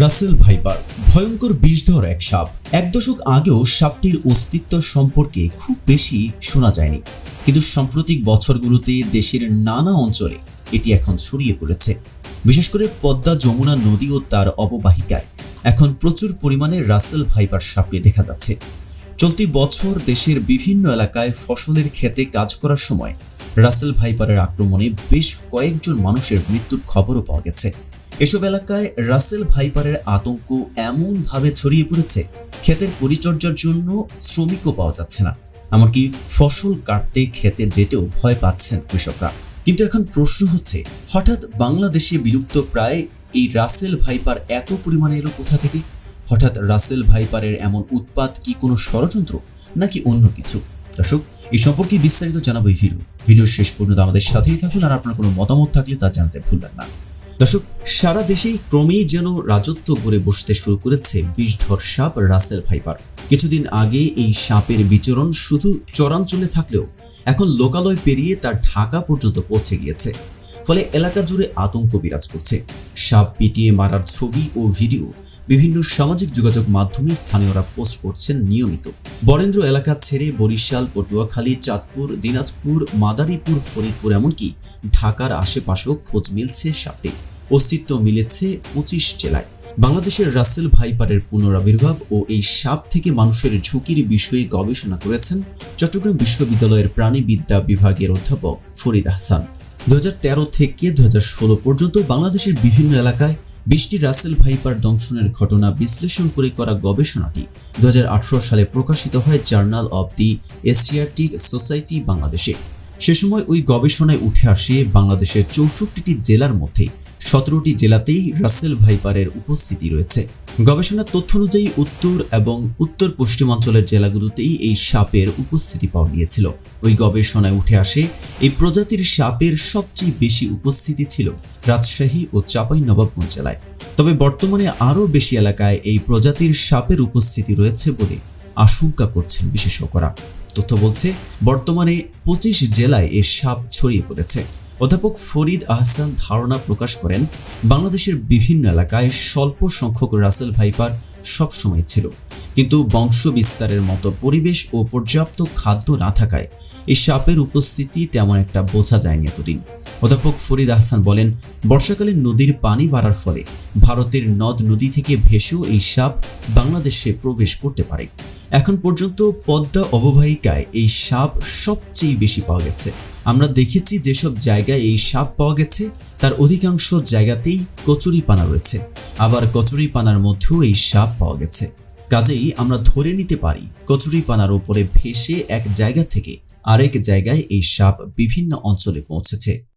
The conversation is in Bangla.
রাসেল ভাইপার ভয়ঙ্কর বিষধর এক সাপ। এক দশক আগেও সাপটির অস্তিত্ব সম্পর্কে খুব বেশি শোনা যায়নি। কিন্তু সাম্প্রতিক বছরগুলোতে দেশের নানা অঞ্চলে এটি এখন ছড়িয়ে পড়েছে। বিশেষ করে পদ্মা, যমুনা নদী ও তার অববাহিকায় এখন প্রচুর পরিমাণে রাসেল ভাইপার সাপটি দেখা যাচ্ছে। চলতি বছর দেশের বিভিন্ন এলাকায় ফসলের ক্ষেতে কাজ করার সময় রাসেল ভাইপারের আক্রমণে বেশ কয়েকজন মানুষের মৃত্যুর খবরও পাওয়া গেছে। এসব এলাকায় রাসেল ভাইপারের আতঙ্ক এমনভাবে ছড়িয়ে পড়েছে, ক্ষেতের পরিচর্যার জন্য শ্রমিকও পাওয়া যাচ্ছে না। এমনকি ফসল কাটতে খেতে যেতেও ভয় পাচ্ছেন কৃষকরা। কিন্তু এখন প্রশ্ন হচ্ছে, হঠাৎ বাংলাদেশে বিলুপ্ত প্রায় এই রাসেল ভাইপার এত পরিমাণে এলো কোথা থেকে? হঠাৎ রাসেল ভাইপারের এমন উৎপাত কি কোনো ষড়যন্ত্র, নাকি অন্য কিছু? দর্শক, এই সম্পর্কে বিস্তারিত জানাব এই ভিডিও। ভিডিওর শেষ পর্যন্ত আমাদের সাথেই থাকুন, আর আপনার কোনো মতামত থাকলে তা জানতে ভুলবেন না। দর্শক, সারা দেশেই ক্রমেই যেন রাজত্ব করে বসতে শুরু করেছে বিষধর সাপ রাসেল ভাইপার। কিছুদিন আগে এই সাপের বিচরণ শুধু চরাঞ্চলে থাকলেও এখন লোকালয় পেরিয়ে তার ঢাকা পর্যন্ত পৌঁছে গিয়েছে। ফলে এলাকা জুড়ে আতঙ্ক বিরাজ করছে। সাপ পিটিয়ে মারার ছবি ও ভিডিও বিভিন্ন সামাজিক যোগাযোগ মাধ্যমে স্থানীয়রা পোস্ট করছেন নিয়মিত। বরেন্দ্র এলাকা ছেড়ে বরিশাল, পটুয়াখালী, চাঁদপুর, দিনাজপুর, মাদারীপুর, ফরিদপুর এমনকি ঢাকার আশেপাশেও খোঁজ মিলছে সাপটির অস্তিত্ব মিলেছে পঁচিশ জেলায়। বাংলাদেশের রাসেল ভাইপারের পুনরাবির্ভাব ও এই সাপ থেকে মানুষের ঝুঁকির বিষয়ে গবেষণা করেছেন চট্টগ্রাম বিশ্ববিদ্যালয়ের প্রাণীবিদ্যা বিভাগের অধ্যাপক ফরিদ আহসান। দু হাজার তেরো থেকে দু হাজার ষোলো পর্যন্ত বাংলাদেশের বিভিন্ন এলাকায় বৃষ্টি রাসেল ভাইপার দংশনের ঘটনা বিশ্লেষণ করে করা গবেষণাটি দু হাজার আঠারো সালে প্রকাশিত হয় journal of the Asiatic society বাংলাদেশে। সে সময় ওই গবেষণায় উঠে আসে বাংলাদেশের চৌষট্টিটি জেলার মধ্যে সতেরোটি জেলাতেই রাসেল ভাইপারের উপস্থিতি রয়েছে। গবেষণার তথ্য অনুযায়ী উত্তর এবং উত্তর পশ্চিমাঞ্চলের জেলাগুলোতেই এই সাপের উপস্থিতি পাওয়া গিয়েছিল। ওই গবেষণায় উঠে আসে, এই প্রজাতির সাপের সবচেয়ে বেশি উপস্থিতি ছিল রাজশাহী ও চাঁপাইনবাবগঞ্জ জেলায়। তবে বর্তমানে আরও বেশি এলাকায় এই প্রজাতির সাপের উপস্থিতি রয়েছে বলে আশঙ্কা করছেন বিশেষজ্ঞরা। তথ্য বলছে, বর্তমানে পঁচিশ জেলায় এ সাপ ছড়িয়ে পড়েছে। অধ্যাপক ফরিদ আহসান ধারণা প্রকাশ করেন, বাংলাদেশের বিভিন্ন এলাকায় স্বল্প সংখ্যক রাসেল ভাইপার সবসময় ছিল। কিন্তু বংশ বিস্তারের মতো পরিবেশ ও পর্যাপ্ত খাদ্য না থাকায় এই সাপের উপস্থিতি তেমন একটা বোঝা যায়নি এতদিন। অধ্যাপক ফরিদ আহসান বলেন, বর্ষাকালে নদীর পানি বাড়ার ফলে ভারতের নদ নদী থেকে ভেসেও এই সাপ বাংলাদেশে প্রবেশ করতে পারে। এখন পর্যন্ত পদ্মা অববাহিকায় এই সাপ সবচেয়ে বেশি পাওয়া গেছে। আমরা দেখেছি যেসব জায়গায় এই সাপ পাওয়া গেছে, তার অধিকাংশ জায়গাতেই কচুরি পানা রয়েছে। আবার কচুরি পানার মধ্যেও এই সাপ পাওয়া গেছে। কাজেই আমরা ধরে নিতে পারি কচুরি পানার উপরে ভেসে এক জায়গা থেকে আরেক জায়গায় এই সাপ বিভিন্ন অঞ্চলে পৌঁছেছে।